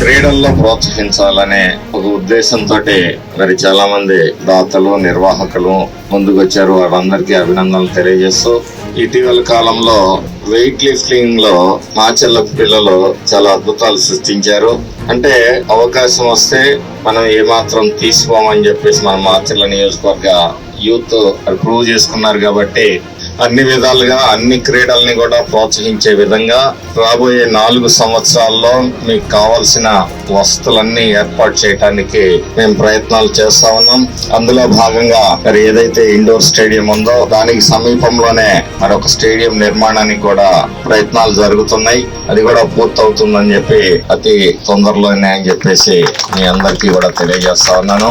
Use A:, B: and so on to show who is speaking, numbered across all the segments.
A: క్రీడల్లో ప్రోత్సహించాలనే ఒక ఉద్దేశంతో మరి చాలా మంది దాతలు నిర్వాహకులు ముందుకొచ్చారు. వారందరికీ అభినందనలు తెలియజేస్తూ ఇటీవల కాలంలో వెయిట్ లిఫ్టింగ్లో మాచెల్ల పిల్లలు చాలా అద్భుతాలు సృష్టించారు. అంటే అవకాశం వస్తే మనం ఏమాత్రం తీసుకోమని చెప్పేసి మన మాచెల్ల నియోజకవర్గ యూత్ ప్రూవ్ చేసుకున్నారు కాబట్టి అన్ని విధాలుగా అన్ని క్రీడల్ని కూడా ప్రోత్సహించే విధంగా రాబోయే నాలుగు సంవత్సరాల్లో మీకు కావాల్సిన వసతులన్నీ ఏర్పాటు చేయడానికి మేము ప్రయత్నాలు చేస్తా ఉన్నాం. అందులో భాగంగా మరి ఏదైతే ఇండోర్ స్టేడియం ఉందో దానికి సమీపంలోనే మరొక స్టేడియం నిర్మాణానికి కూడా ప్రయత్నాలు జరుగుతున్నాయి. అది కూడా పూర్తవుతుందని చెప్పి అతి తొందరలోనే అని చెప్పేసి మీ అందరికీ కూడా తెలియజేస్తా ఉన్నాను.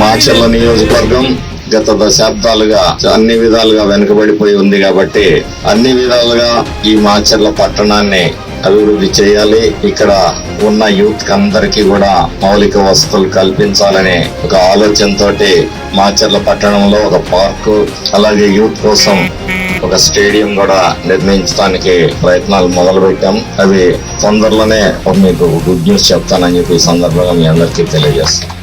A: మాచర్ల నియోజకవర్గం గత దశాబ్దాలుగా అన్ని విధాలుగా వెనుకబడిపోయి ఉంది కాబట్టి అన్ని విధాలుగా ఈ మాచర్ల పట్టణాన్ని అభివృద్ధి చేయాలి. ఇక్కడ ఉన్న యూత్ అందరికీ కూడా మౌలిక వసతులు కల్పించాలనే ఒక ఆలోచనతోటి మాచర్ల పట్టణంలో ఒక పార్కు అలాగే యూత్ కోసం ఒక స్టేడియం కూడా నిర్మించడానికి ప్రయత్నాలు మొదలు పెట్టాం అవి తొందరలోనే మీకు గుడ్ న్యూస్ చెప్తానని చెప్పి ఈ సందర్భంగా మీ అందరికీ తెలియజేస్తాం.